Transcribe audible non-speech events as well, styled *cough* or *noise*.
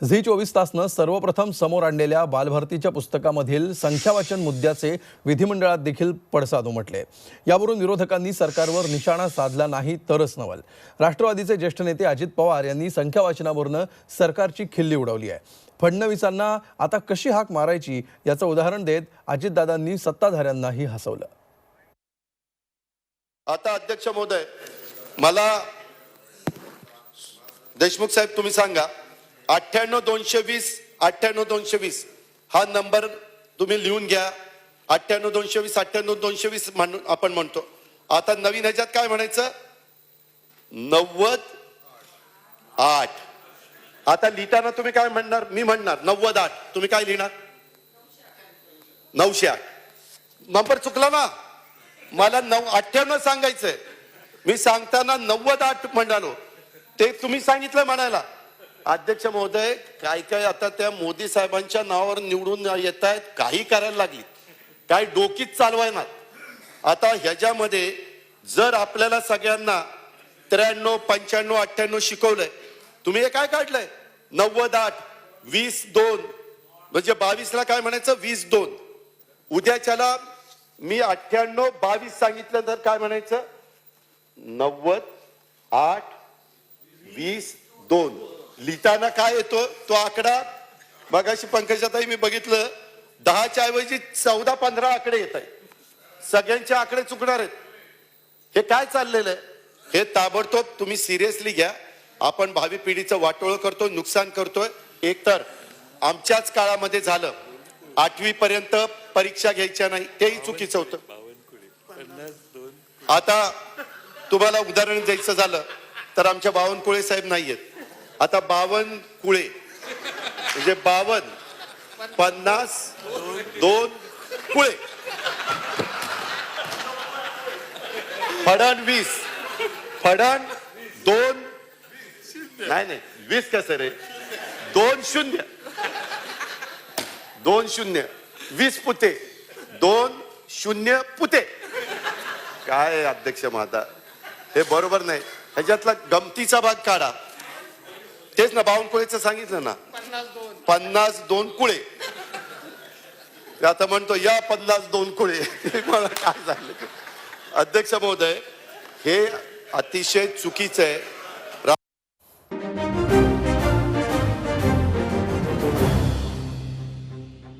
Zee चोवीस तासनं सर्वप्रथम समोर आणलेल्या बालभारतीच्या पुस्तकामधील संख्यावाचन मुद्द्याचे विधिमंडळात देखील पडसाद उमटले. यावरून विरोधकांनी सरकारवर निशाणा साधला नाही तरच नवल. राष्ट्रवादीचे ज्येष्ठ नेते अजित पवार यांनी संख्यावाचनावरनं सरकारची खिल्ली उडवली आहे. फडणवीसांना आता कशी हाक मारायची याचं उदाहरण देत अजितदादांनी सत्ताधाऱ्यांनाही हसवलं. आता अध्यक्ष महोदय मला देशमुख साहेब तुम्ही सांगा. अठ्ठ्याण्णव दोनशे वीस अठ्ठ्याण्णव दोनशे वीस. हा नंबर तुम्ही लिहून घ्या. अठ्ठ्याण्णव दोनशे वीस अठ्ठ्याण्णव दोनशे वीस म्हणून आपण म्हणतो. आता नवीन ह्याच्यात काय म्हणायचं? नव्वद आठ. आता लिहिताना तुम्ही काय म्हणणार? मी म्हणणार नव्वद आठ. तुम्ही काय लिहिणार? नऊशे आठ. नंबर चुकला ना? मला नऊ अठ्ठ्याण्णव सांगायचंय. मी सांगताना नव्वद आठ म्हणालो. ते तुम्ही सांगितलं म्हणायला. अध्यक्ष महोदय काय काय आता त्या मोदी साहेबांच्या नावावर निवडून येत आहेत काही करायला लागली काय डोकीच चालवायनात. आता ह्याच्यामध्ये जर आपल्याला सगळ्यांना त्र्याण्णव पंच्याण्णव अठ्ठ्याण्णव शिकवलंय तुम्ही हे काय काढलंय? नव्वद आठ वीस दोन म्हणजे बावीसला काय म्हणायचं? वीस दोन. उद्याच्याला मी अठ्ठ्याण्णव बावीस सांगितलं तर काय म्हणायचं? नव्वद आठ वीस दोन. लिहिताना काय येतो? तो आकडा. मगाशी पंकजाताई मी बघितलं दहाच्या ऐवजी चौदा पंधरा आकडे येत आहे सगळ्यांचे आकडे चुकणार आहेत. हे काय चाललेलं आहे? हे ताबडतोब तुम्ही सिरियसली घ्या. आपण भावी पिढीचं वाटोळ करतोय नुकसान करतोय. एकतर आमच्याच काळामध्ये झालं. आठवी पर्यंत परीक्षा घ्यायच्या नाही तेही चुकीचं होतं. आता तुम्हाला उदाहरण द्यायचं झालं तर आमच्या बावनकुळे साहेब नाहीयेत. आता बावन कुळे. म्हणजे बावन पन्नास दोन कुळे. फडण वीस. फडण दोन नाही नाही. वीस कसं रे? दोन शून्य. दोन शून्य. वीस पुते. दोन शून्य पुते. काय अध्यक्ष माता? हे बरोबर नाही. ह्याच्यातला गमतीचा भाग काढा. तेच ना बावनकुळेचं सांगितलं ना. पन्नास दोन कुळे. आता म्हणतो या पन्नास दोन कुळे. *laughs* मला काय झालं? अध्यक्ष महोदय हे अतिशय चुकीचं आहे.